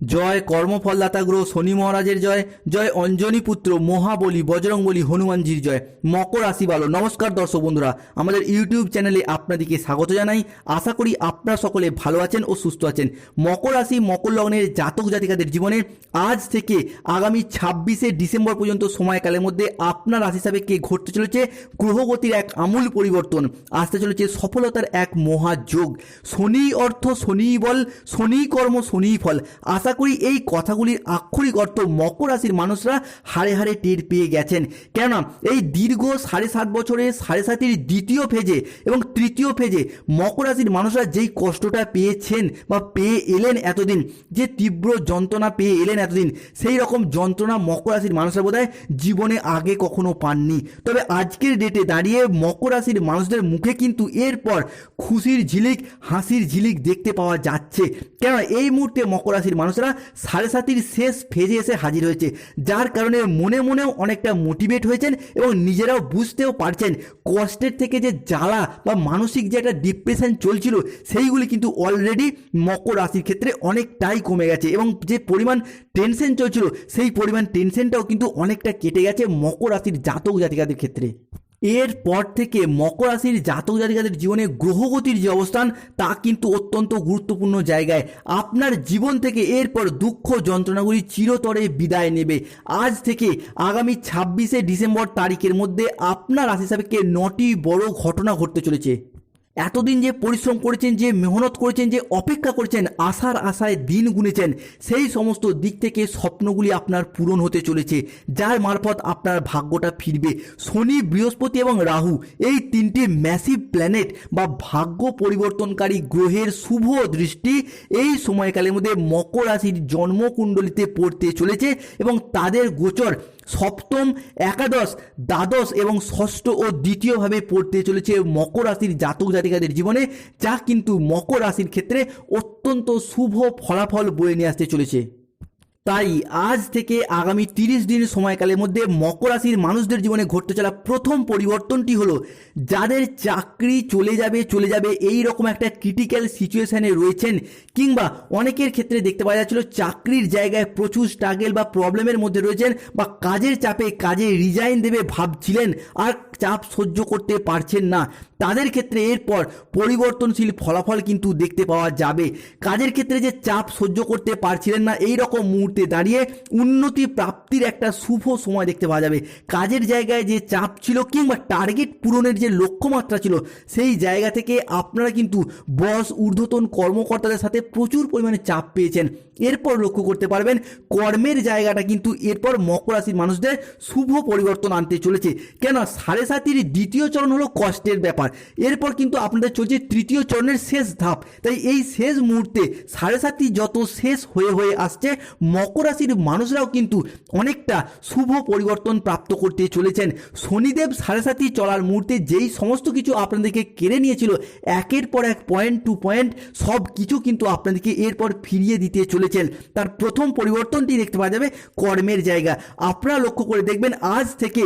জয় কর্মফলদাতা গ্রহ শনি মহারাজের জয় জয় অঞ্জনী পুত্র মহাবলী বজরংবলী হনুমানজির জয়। মকর রাশি ভালো নমস্কার দর্শক বন্ধুরা, আমাদের ইউটিউব চ্যানেলে আপনাদেরকে স্বাগত জানাই। আশা করি আপনারা সকলে ভালো আছেন ও সুস্থ আছেন। মকর রাশি, মকর লগ্নের জাতক জাতিকাদের জীবনে আজ থেকে আগামী ছাব্বিশে ডিসেম্বর পর্যন্ত সময়কালের মধ্যে আপনার রাশি হিসাবে কে ঘটতে চলেছে গ্রহগতির এক আমূল পরিবর্তন। আসতে চলেছে সফলতার এক মহাযোগ। শনি অর্থ শনি বল শনি কর্ম শনি ফল। আশা করি এই কথাগুলির আক্ষরিক অর্থ মকর রাশির মানুষরা হারে হারে টের পেয়ে গেছেন। কেননা এই দীর্ঘ সাড়ে সাত বছরে সাড়ে সাতির দ্বিতীয় ফেজে এবং তৃতীয় ফেজে মকর রাশির মানুষরা যেই কষ্টটা পেয়েছেন বা পেয়ে এলেন এতদিন, যে তীব্র যন্ত্রণা পেয়ে এলেন এতদিন, সেই রকম যন্ত্রণা মকর রাশির মানুষরা বোধহয় জীবনে আগে কখনো পাননি। তবে আজকের ডেটে দাঁড়িয়ে মকর রাশির মানুষদের মুখে কিন্তু এরপর খুশির ঝিলিক, হাসির ঝিলিক দেখতে পাওয়া যাচ্ছে। কেননা এই মুহূর্তে মকর রাশির মানুষরা সাড়ে সাতির শেষ ফেজে এসে হাজির হয়েছে। যার কারণে মনে মনেও অনেকটা মোটিভেট হয়েছেন এবং নিজেরাও বুঝতেও পারছেন কষ্টের থেকে যে জ্বালা বা মানসিক যে একটা ডিপ্রেশন চলছিল, সেইগুলি কিন্তু অলরেডি মকর রাশির ক্ষেত্রে অনেকটাই কমে গেছে এবং যে পরিমাণ টেনশন চলছিল, সেই পরিমাণ টেনশনটাও কিন্তু অনেকটা কেটে গেছে মকর রাশির জাতক জাতিকাদের ক্ষেত্রে। এরপর থেকে মকর রাশির জাতক জাতিকাদের জীবনে গ্রহগতির যে অবস্থান, তা কিন্তু অত্যন্ত গুরুত্বপূর্ণ জায়গায়। আপনার জীবন থেকে এরপর দুঃখ যন্ত্রণাগুলি চিরতরে বিদায় নেবে। আজ থেকে আগামী ছাব্বিশে ডিসেম্বর তারিখের মধ্যে আপনার রাশি সাপেক্ষে নটি বড় ঘটনা ঘটতে চলেছে। এতদিন যে পরিশ্রম করেছেন, যে মেহনত করেছেন, যে অপেক্ষা করেছেন, আশার আশায় দিন গুনেছেন, সেই সমস্ত দিক থেকে স্বপ্নগুলি আপনার পূরণ হতে চলেছে। যার মারফত আপনার ভাগ্যটা ফিরবে। শনি, বৃহস্পতি এবং রাহু এই তিনটি ম্যাসিভ প্ল্যানেট বা ভাগ্য পরিবর্তনকারী গ্রহের শুভ দৃষ্টি এই সময়কালের মধ্যে মকর রাশির জন্মকুণ্ডলিতে পড়তে চলেছে এবং তাদের গোচর সপ্তম একাদশ, দ্বাদশ এবং ষষ্ঠ ও দ্বিতীয়ভাবে পড়তে চলেছে মকর রাশির জাতক জাতিকাদের জীবনে, যা কিন্তু মকর রাশির ক্ষেত্রে অত্যন্ত শুভ ফলাফল বয়ে নিয়ে আসতে চলেছে। তাই আজ থেকে আগামী তিরিশ দিন সময়কালের মধ্যে মকর রাশির মানুষদের জীবনে ঘটতে চলা প্রথম পরিবর্তনটি হলো, যাদের চাকরি চলে যাবে চলে যাবে এই রকম একটা ক্রিটিক্যাল সিচুয়েশানে রয়েছেন কিংবা অনেকের ক্ষেত্রে দেখতে পাওয়া যাচ্ছিল চাকরির জায়গায় প্রচুর স্ট্রাগেল বা প্রবলেমের মধ্যে রয়েছেন বা কাজের চাপে কাজে রিজাইন দেবে ভাবছিলেন। আর চাপ সহ্য করতে পারছেন না। তাদের ক্ষেত্রে এরপর পরিবর্তনশীল ফলাফল কিন্তু দেখতে পাওয়া যাবে। কাজের ক্ষেত্রে যে চাপ সহ্য করতে পারছিলেন না এই রকম মুহূর্তে দাঁড়িয়ে উন্নতি প্রাপ্তির একটা শুভ সময় দেখতে পাওয়া যাবে। কাজের জায়গায় যে চাপ ছিল কিংবা টার্গেট পূরণের যে লক্ষ্যমাত্রা ছিল, সেই জায়গা থেকে আপনারা কিন্তু বস ঊর্ধ্বতন কর্মকর্তাদের সাথে প্রচুর পরিমাণে চাপ পেয়েছেন। এরপর লক্ষ্য করতে পারবেন, কর্মের জায়গাটা কিন্তু এরপর মকর রাশির মানুষদের শুভ পরিবর্তন আনতে চলেছে। কেন সাড়ে সাতির দ্বিতীয় চরণ হলো কষ্টের ব্যাপার। এরপর কিন্তু আপনাদের চলছে তৃতীয় চরণের শেষ ধাপ। তাই এই শেষ মুহূর্তে সাড়ে সাতি যত শেষ হয়ে হয়ে আসছে, মকর রাশির মানুষরাও কিন্তু অনেকটা শুভ পরিবর্তন প্রাপ্ত করতে চলেছেন। শনিদেব সাড়ে সাতি চলার মুহূর্তে যেই সমস্ত কিছু আপনাদেরকে কেড়ে নিয়েছিল, একের পর এক পয়েন্ট টু পয়েন্ট সব কিছু কিন্তু আপনাদেরকে এরপর ফিরিয়ে দিতে চলেছেন। তার প্রথম পরিবর্তনটি দেখতে পাওয়া যাবে কর্মের জায়গা। আপনারা লক্ষ্য করে দেখবেন, আজ থেকে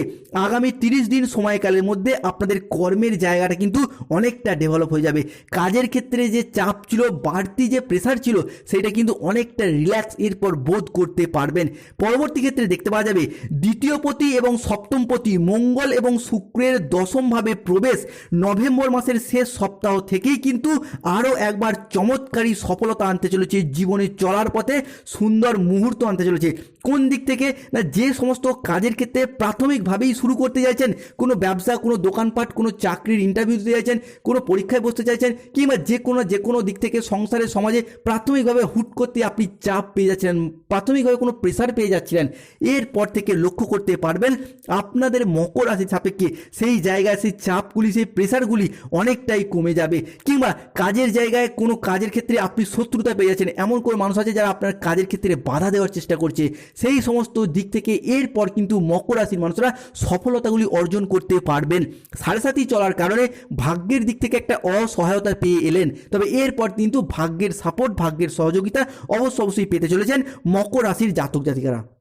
আগামী তিরিশ দিন সময়কালের মধ্যে আপনাদের কর্মের জায়গাটা কিন্তু অনেকটা ডেভেলপ হয়ে যাবে। কাজের ক্ষেত্রে যে চাপ ছিল, বাড়তি যে প্রেসার ছিল, সেটা কিন্তু অনেকটা রিল্যাক্স এরপর বোধ করতে পারবেন। পরবর্তী ক্ষেত্রে দেখতে পাওয়া যাবে দ্বিতীয় পতি এবং সপ্তম পতি মঙ্গল এবং শুক্রের দশমভাবে প্রবেশ নভেম্বর মাসের শেষ সপ্তাহ থেকেই কিন্তু আরও একবার চমৎকারী সফলতা আনতে চলেছে। জীবনে চলার পথে সুন্দর মুহূর্ত আনতে চলেছে। কোন দিক থেকে না যে সমস্ত কাজের ক্ষেত্রে প্রাথমিকভাবেই শুরু করতে চাইছেন? কোনো ব্যবসা, কোনো দোকানপাট, কোনো চাকরির ইন্টারভিউ দিতে চাইছেন, কোনো পরীক্ষায় বসতে চাইছেন, কিংবা যে কোনো যে কোনো দিক থেকে সংসারের সমাজে প্রাথমিকভাবে হুট করতে আপনি চাপ পেয়ে যাচ্ছিলেন, প্রাথমিকভাবে কোনো প্রেশার পেয়ে যাচ্ছিলেন, এরপর থেকে লক্ষ্য করতে পারবেন আপনাদের মকর রাশি সাপেক্ষে সেই জায়গায়, সেই চাপগুলি, সেই প্রেশারগুলি অনেকটাই কমে যাবে, কিংবা কাজের জায়গায় কোনো কাজের ক্ষেত্রে আপনি শত্রুতা পেয়ে যাচ্ছেন। এমন কোনো মানুষ আছে যারা আপনার কাজের ক্ষেত্রে বাধা দেওয়ার চেষ্টা করছে সেই সমস্ত দিক থেকে এরপর কিন্তু মকর রাশির মানুষরা সফলতাগুলি অর্জন করতে পারবেন। সাড়ে সাথী চলার কারণে ভাগ্যের দিক থেকে একটা অসহায়তা পেয়ে এলেন। তবে এরপর কিন্তু ভাগ্যের সাপোর্ট ভাগ্যের সহযোগিতা অবশ্য অবশ্যই পেতে চলেছেন মকর রাশির জাতক জাতিকারা।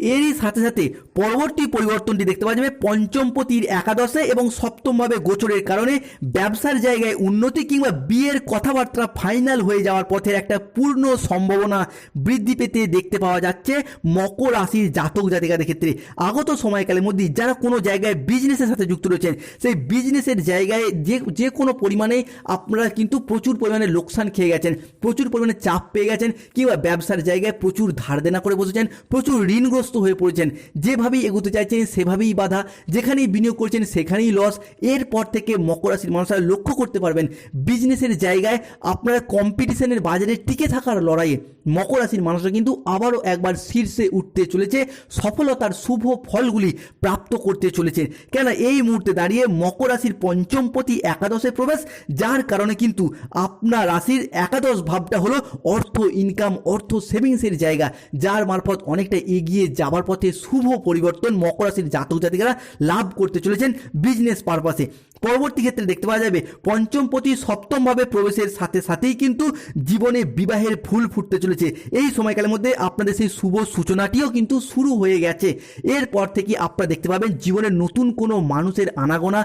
এরই সাথে সাথে পরবর্তী পরিবর্তনটি দেখতে পাওয়া যাবে পঞ্চমপতির একাদশে এবং সপ্তমভাবে গোচরের কারণে ব্যবসার জায়গায় উন্নতি কিংবা বিয়ের কথাবার্তা ফাইনাল হয়ে যাওয়ার পথের একটা পূর্ণ সম্ভাবনা বৃদ্ধি পেতে দেখতে পাওয়া যাচ্ছে মকর রাশির জাতক জাতিকাদের ক্ষেত্রে। আগত সময়কালের মধ্যে যারা কোনো জায়গায় বিজনেসের সাথে যুক্ত রয়েছেন, সেই বিজনেসের জায়গায় যে যে কোনো পরিমাণে আপনারা কিন্তু প্রচুর পরিমাণে লোকসান খেয়ে গেছেন, প্রচুর পরিমাণে চাপ পেয়ে গেছেন কিংবা ব্যবসার জায়গায় প্রচুর ধার দেনা করে বসেছেন, প্রচুর ঋণগ্রস্ত হয়ে পড়েছেন। যেভাবেই এগোতে চাইছেন, সেভাবেই বাধা। যেখানেই বিনিয়োগ করছেন, সেখানেই লস এরপর থেকে মকর রাশির মানুষরা লক্ষ্য করতে পারবেন। বিজনেসের জায়গায় আপনারা কম্পিটিশনের বাজারে টিকে থাকার লড়াইয়ে মকর রাশির মানুষরা কিন্তু আবারও একবার শীর্ষে উঠতে চলেছে। সফলতার শুভ ফলগুলি প্রাপ্ত করতে চলেছে। কেন এই মুহূর্তে দাঁড়িয়ে মকর রাশির পঞ্চমপতি একাদশে প্রবেশ, যার কারণে কিন্তু আপনার রাশির একাদশ ভাবটা হলো অর্থ ইনকাম অর্থ সেভিংসের জায়গা, যার মারফত অনেকটা এগিয়ে যাবার পথে শুভ পরিবর্তন, মকর রাশির জাতক জাতিকারা লাভ করতে চলেছেন বিজনেস পারপাসে পরবর্তী ক্ষেত্রে দেখতে পাওয়া যাবে পঞ্চম পঞ্চমপতি সপ্তমভাবে প্রবেশের সাথে সাথেই কিন্তু জীবনে বিবাহের ফুল ফুটতে চলেছে। এই সময়কালের মধ্যে আপনাদের সেই শুভ সূচনাটিও কিন্তু শুরু হয়ে গেছে। এরপর থেকে আপনারা দেখতে পাবেন জীবনের নতুন কোনো মানুষের আনাগোনা,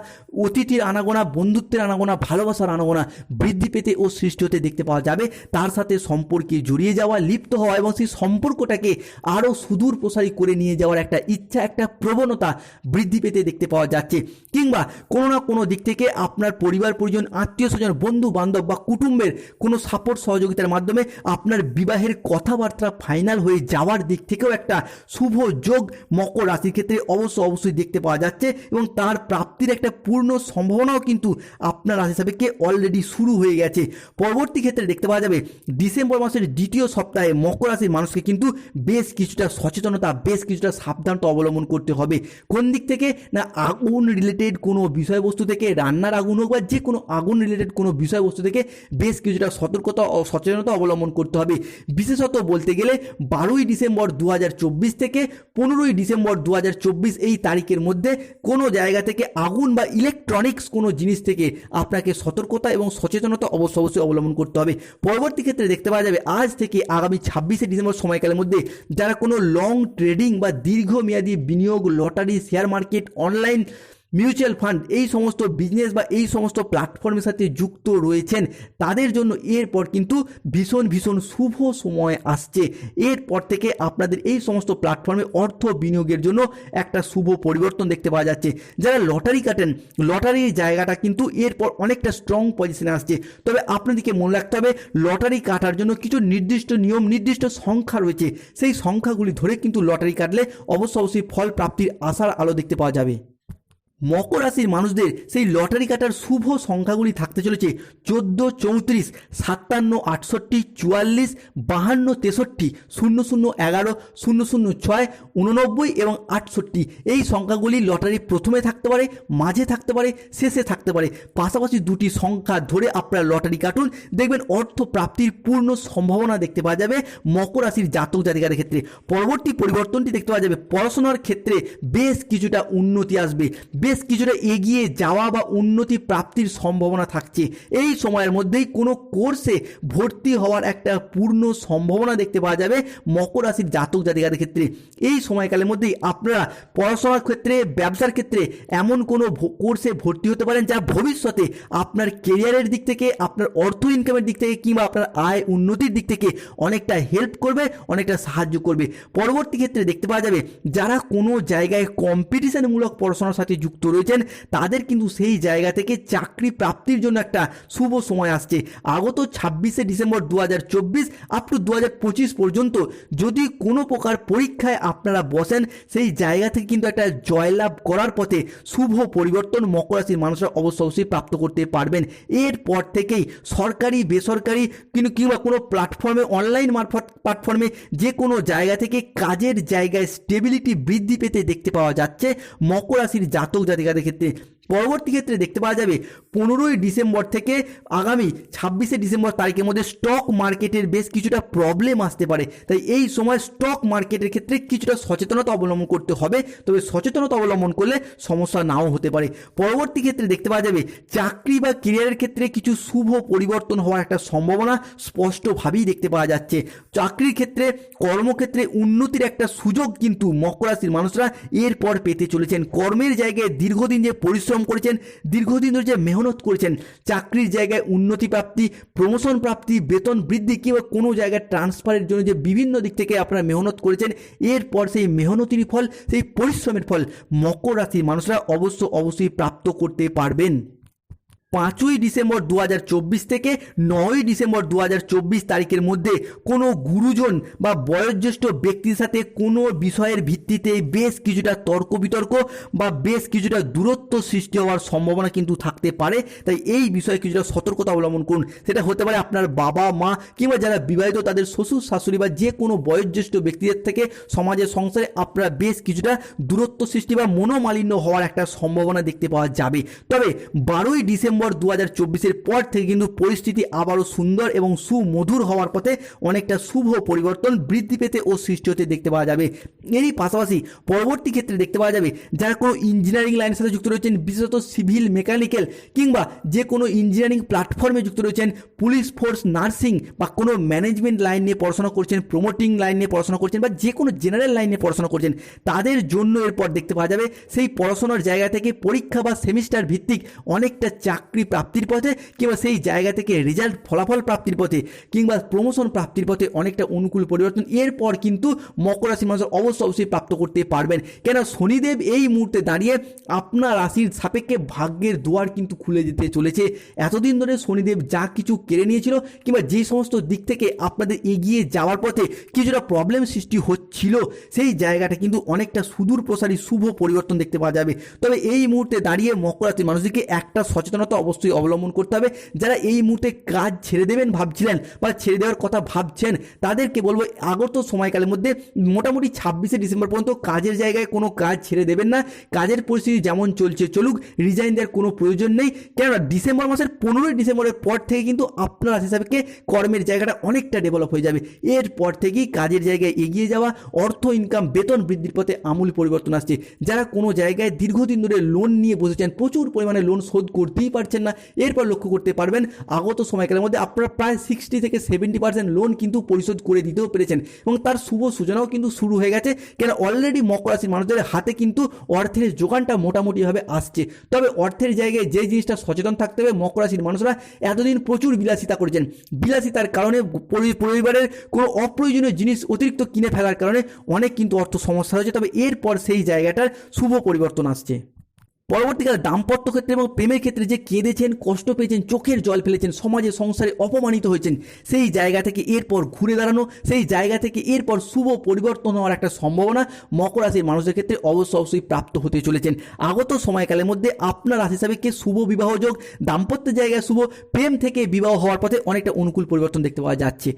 অতিথির আনাগোনা, বন্ধুত্বের আনাগোনা, ভালোবাসার আনাগোনা বৃদ্ধি পেতে ও সৃষ্টি হতে দেখতে পাওয়া যাবে। তার সাথে সম্পর্কে জড়িয়ে যাওয়া, লিপ্ত হওয়া এবং সেই সম্পর্কটাকে আরও সুদূর প্রসারী করে নিয়ে যাওয়ার একটা ইচ্ছা, একটা প্রবণতা বৃদ্ধি পেতে দেখতে পাওয়া যাচ্ছে। কিংবা কোনো না কোনো দিক থেকে আপনার পরিবার, পরিজন, আত্মীয় স্বজন, বন্ধু বান্ধব বা কুটুম্বের কোনো সাপোর্ট সহযোগিতার মাধ্যমে আপনার বিবাহের কথাবার্তা ফাইনাল হয়ে যাওয়ার দিক থেকেও একটা শুভ যোগ মকর রাশির ক্ষেত্রে অবশ্য অবশ্যই দেখতে পাওয়া যাচ্ছে এবং তার প্রাপ্তির একটা পূর্ণ সম্ভাবনাও কিন্তু আপনার রাশি সাপেক্ষে অলরেডি শুরু হয়ে গেছে। পরবর্তী ক্ষেত্রে দেখতে পাওয়া যাবে, ডিসেম্বর মাসের দ্বিতীয় সপ্তাহে মকর রাশির মানুষকে কিন্তু বেশ কিছুটা সচেতনতা বেশ কিছুটা সাবধানতা অবলম্বন করতে হবে। কোন দিক থেকে? না, আগুন রিলেটেড কোনো বিষয়বস্তু থেকে, রান্নার আগুন হোক বা যে কোনো আগুন রিলেটেড কোনো বিষয়বস্তু থেকে বেশ কিছুটা সতর্কতা ও সচেতনতা অবলম্বন করতে হবে। বিশেষত বলতে গেলে, বারোই ডিসেম্বর দু হাজার চব্বিশ থেকে পনেরোই ডিসেম্বর দু হাজার চব্বিশ এই তারিখের মধ্যে কোনো জায়গা থেকে আগুন বা ইলেকট্রনিক্স কোনো জিনিস থেকে আপনাকে সতর্কতা এবং সচেতনতা অবশ্য অবশ্যই অবলম্বন করতে হবে। পরবর্তী ক্ষেত্রে দেখতে পাওয়া যাবে, আজ থেকে আগামী ছাব্বিশে ডিসেম্বর সময়কালের মধ্যে যারা কোনো লং ট্রেডিং বা দীর্ঘমেয়াদী বিনিয়োগ lottery share market online mutual fund, এই সমস্ত বিজনেস বা এই সমস্ত প্ল্যাটফর্মের সাথে যুক্ত রয়েছেন, তাদের জন্য এরপর কিন্তু ভীষণ ভীষণ শুভ সময় আসছে। এরপর থেকে আপনাদের এই সমস্ত প্ল্যাটফর্মে অর্থ বিনিয়োগের জন্য একটা শুভ পরিবর্তন দেখতে পাওয়া যাচ্ছে। যারা লটারি কাটেন লটারির জায়গাটা কিন্তু এরপর অনেকটা স্ট্রং পজিশনে আসছে। তবে আপনাদেরকে মনে রাখতে হবে, লটারি কাটার জন্য কিছু নির্দিষ্ট নিয়ম, নির্দিষ্ট সংখ্যা রয়েছে। সেই সংখ্যাগুলি ধরে কিন্তু লটারি কাটলে অবশ্য অবশ্যই ফল প্রাপ্তির আশার আলো দেখতে পাওয়া যাবে। মকর রাশির মানুষদের সেই লটারি কাটার শুভ সংখ্যাগুলি থাকতে চলেছে চোদ্দ, চৌত্রিশ, সাতান্ন, আটষট্টি, চুয়াল্লিশ, বাহান্ন, তেষট্টি, শূন্য শূন্য, এগারো, শূন্য শূন্য, ছয় উননব্বই এবং আটষট্টি। এই সংখ্যাগুলি লটারি প্রথমে থাকতে পারে, মাঝে থাকতে পারে, শেষে থাকতে পারে। পাশাপাশি দুটি সংখ্যা ধরে আপনারা লটারি কাটুন। দেখবেন অর্থ প্রাপ্তির পূর্ণ সম্ভাবনা দেখতে পাওয়া যাবে মকর রাশির জাতক জাতিকাদের ক্ষেত্রে। পরবর্তী পরিবর্তনটি দেখতে পাওয়া যাবে। পড়াশোনার ক্ষেত্রে বেশ কিছুটা উন্নতি আসবে। বেশ কিছুটা এগিয়ে যাওয়া বা উন্নতি প্রাপ্তির সম্ভাবনা থাকছে। এই সময়ের মধ্যেই কোনো কোর্সে ভর্তি হওয়ার একটা পূর্ণ সম্ভাবনা দেখতে পাওয়া যাবে মকর রাশির জাতক জাতিকাদের ক্ষেত্রে। এই সময়কালের মধ্যেই আপনারা পড়াশোনার ক্ষেত্রে, ব্যবসার ক্ষেত্রে এমন কোনো কোর্সে ভর্তি হতে পারেন যা ভবিষ্যতে আপনার কেরিয়ারের দিক থেকে, আপনার অর্থ ইনকামের দিক থেকে কিংবা আপনার আয় উন্নতির দিক থেকে অনেকটা হেল্প করবে, অনেকটা সাহায্য করবে। পরবর্তী ক্ষেত্রে দেখতে পাওয়া যাবে যারা কোনো জায়গায় কম্পিটিশনমূলক পড়াশোনার সাথে যুক্ত রয়েছেন, তাদের কিন্তু সেই জায়গা থেকে চাকরি প্রাপ্তির জন্য একটা শুভ সময় আসছে। আগত ছাব্বিশে ডিসেম্বর দু হাজার চব্বিশ আপ টু দু হাজার পঁচিশ পর্যন্ত যদি কোনো প্রকার পরীক্ষায় আপনারা বসেন, সেই জায়গা থেকে কিন্তু একটা জয়লাভ করার পথে শুভ পরিবর্তন মকর রাশির মানুষরা অবশ্য অবশ্যই প্রাপ্ত করতে পারবেন। এরপর থেকেই সরকারি, বেসরকারি কিন্তু কিংবা কোনো প্ল্যাটফর্মে অনলাইন মারফত প্ল্যাটফর্মে যে কোনো জায়গা থেকে কাজের জায়গায় স্টেবিলিটি বৃদ্ধি পেতে দেখতে পাওয়া যাচ্ছে। মকর রাশির জাতক उच्च अधिकारी পরবর্তী ক্ষেত্রে দেখতে পাওয়া যাবে পনেরোই ডিসেম্বর থেকে আগামী ছাব্বিশে ডিসেম্বর তারিখের মধ্যে স্টক মার্কেটের বেশ কিছুটা প্রবলেম আসতে পারে। তাই এই সময় স্টক মার্কেটের ক্ষেত্রে কিছুটা সচেতনতা অবলম্বন করতে হবে। তবে সচেতনতা অবলম্বন করলে সমস্যা নাও হতে পারে। পরবর্তী ক্ষেত্রে দেখতে পাওয়া যাবে চাকরি বা কেরিয়ারের ক্ষেত্রে কিছু শুভ পরিবর্তন হওয়ার একটা সম্ভাবনা স্পষ্টভাবেই দেখতে পাওয়া যাচ্ছে। চাকরির ক্ষেত্রে কর্মক্ষেত্রে উন্নতির একটা সুযোগ কিন্তু মকর রাশির মানুষরা এরপর পেতে চলেছেন। কর্মের জায়গায় দীর্ঘদিন যে পরিশ্রম করেছেন, দীর্ঘদিন ধরে যে মেহনত করেছেন, চাকরির জায়গায় উন্নতি প্রাপ্তি প্রমোশন প্রাপ্তি, বেতন বৃদ্ধি কিংবা কোনো জায়গায় ট্রান্সফারের জন্য যে বিভিন্ন দিক থেকে আপনারা মেহনত করেছেন, এরপর সেই মেহনতির ফল, সেই পরিশ্রমের ফল মকর রাশির মানুষরা অবশ্য অবশ্যই প্রাপ্ত করতে পারবেন। পাঁচই ডিসেম্বর দু হাজার চব্বিশ থেকে নয়ই ডিসেম্বর দু হাজার চব্বিশ তারিখের মধ্যে কোনো গুরুজন বা বয়োজ্যেষ্ঠ ব্যক্তির সাথে কোনো বিষয়ের ভিত্তিতে বেশ কিছুটা তর্ক বিতর্ক বা বেশ কিছুটা দূরত্ব সৃষ্টি হওয়ার সম্ভাবনা কিন্তু থাকতে পারে। তাই এই বিষয়ে কিছুটা সতর্কতা অবলম্বন করুন। সেটা হতে পারে আপনার বাবা, মা কিংবা যারা বিবাহিত তাদের শ্বশুর, শাশুড়ি বা যে কোনো বয়োজ্যেষ্ঠ ব্যক্তিদের থেকে সমাজের সংসারে আপনারা বেশ কিছুটা দূরত্ব সৃষ্টি বা মনোমালিন্য হওয়ার একটা সম্ভাবনা দেখতে পাওয়া যাবে। তবে বারোই ডিসেম্বর দু হাজার পর থেকে কিন্তু পরিস্থিতি আবারও সুন্দর এবং সুমধুর হওয়ার পথে অনেকটা শুভ পরিবর্তন বৃদ্ধি পেতে ও সৃষ্টি হতে দেখতে পাওয়া যাবে। এরই পাশাপাশি পরবর্তী ক্ষেত্রে দেখতে পাওয়া যাবে, যারা কোনো ইঞ্জিনিয়ারিং লাইনের সাথে যুক্ত রয়েছেন, বিশেষত সিভিল মেকানিক্যাল কিংবা যে কোনো ইঞ্জিনিয়ারিং প্ল্যাটফর্মে যুক্ত রয়েছেন পুলিশ ফোর্স নার্সিং বা কোনো ম্যানেজমেন্ট লাইন নিয়ে পড়াশোনা করছেন প্রমোটিং লাইন নিয়ে পড়াশোনা করছেন বা যে কোনো জেনারেল লাইন নিয়ে পড়াশোনা করছেন, তাদের জন্য এরপর দেখতে পাওয়া যাবে, সেই পড়াশোনার জায়গা থেকে পরীক্ষা বা সেমিস্টার ভিত্তিক অনেকটা চাকরি প্রাপ্তির পথে কিংবা সেই জায়গা থেকে রেজাল্ট ফলাফল প্রাপ্তির পথে কিংবা প্রমোশন প্রাপ্তির পথে অনেকটা অনুকূল পরিবর্তন, এরপর কিন্তু মকর রাশির মানুষ অবশ্য অবশ্যই প্রাপ্ত করতে পারবেন। কেন শনিদেব এই মুহূর্তে দাঁড়িয়ে আপনার রাশির সাপেক্ষে ভাগ্যের দুয়ার কিন্তু খুলে যেতে চলেছে। এতদিন ধরে শনিদেব যা কিছু কেড়ে নিয়েছিল কিংবা যে সমস্ত দিক থেকে আপনাদের এগিয়ে যাওয়ার পথে কিছুটা প্রবলেম সৃষ্টি হচ্ছিল, সেই জায়গাটা কিন্তু অনেকটা সুদূর প্রসারী শুভ পরিবর্তন দেখতে পাওয়া যাবে। তবে এই মুহূর্তে দাঁড়িয়ে মকর রাশির মানুষদেরকে একটা সচেতনতা অবশ্যই অবলম্বন করতে হবে। যারা এই মুহূর্তে কাজ ছেড়ে দেবেন ভাবছিলেন বা ছেড়ে দেওয়ার কথা ভাবছেন, তাদেরকে বলব আগত সময়কালের মধ্যে মোটামুটি ছাব্বিশে ডিসেম্বর পর্যন্ত কাজের জায়গায় কোনো কাজ ছেড়ে দেবেন না। কাজের পরিস্থিতি যেমন চলছে চলুক রিজাইন দেওয়ার কোনো প্রয়োজন নেই। কেননা ডিসেম্বর মাসের পনেরোই ডিসেম্বরের পর থেকে কিন্তু আপনার হিসাবে কর্মের জায়গাটা অনেকটা ডেভেলপ হয়ে যাবে। এরপর থেকেই কাজের জায়গায় এগিয়ে যাওয়া, অর্থ ইনকাম বেতন বৃদ্ধির পথে আমূল পরিবর্তন আসছে। যারা কোনো জায়গায় দীর্ঘদিন ধরে লোন নিয়ে বসেছেন, প্রচুর পরিমাণে লোন শোধ করতেই পারছেন না, এরপর লক্ষ্য করতে পারবেন আগত সময়কালের মধ্যে আপনারা প্রায় সিক্সটি থেকে সেভেন্টি পার্সেন্ট লোন কিন্তু পরিশোধ করে দিতেও পেরেছেন এবং তার শুভ সূচনাও কিন্তু শুরু হয়ে গেছে, কেন অলরেডি মকর রাশির মানুষদের হাতে কিন্তু অর্থের যোগানটা মোটামুটিভাবে আসছে। তবে অর্থের জায়গায় যে জিনিসটা সচেতন থাকতে হবে, মকর রাশির মানুষরা এতদিন প্রচুর বিলাসিতা করেছেন। বিলাসিতার কারণে পরিবারের কোনো অপ্রয়োজনীয় জিনিস অতিরিক্ত কিনে ফেলার কারণে অনেক কিন্তু অর্থ সমস্যা হয়েছে, তবে এরপর সেই জায়গাটার শুভ পরিবর্তন আসছে। পরবর্তীকালে দাম্পত্য ক্ষেত্রে এবং প্রেমের ক্ষেত্রে যে কেঁদেছেন, কষ্ট পেয়েছেন, চোখের জল ফেলেছেন সমাজে সংসারে অপমানিত হয়েছেন, সেই জায়গা থেকে এরপর ঘুরে দাঁড়ানো, সেই জায়গা থেকে এরপর শুভ পরিবর্তন হওয়ার একটা সম্ভাবনা মকর রাশির মানুষের ক্ষেত্রে অবশ্য অবশ্যই প্রাপ্ত হতে চলেছেন। আগত সময়কালের মধ্যে আপনার রাশি হিসাবে কে শুভ বিবাহ যোগ, দাম্পত্য জায়গায় শুভ, প্রেম থেকে বিবাহ হওয়ার পথে অনেকটা অনুকূল পরিবর্তন দেখতে পাওয়া যাচ্ছে।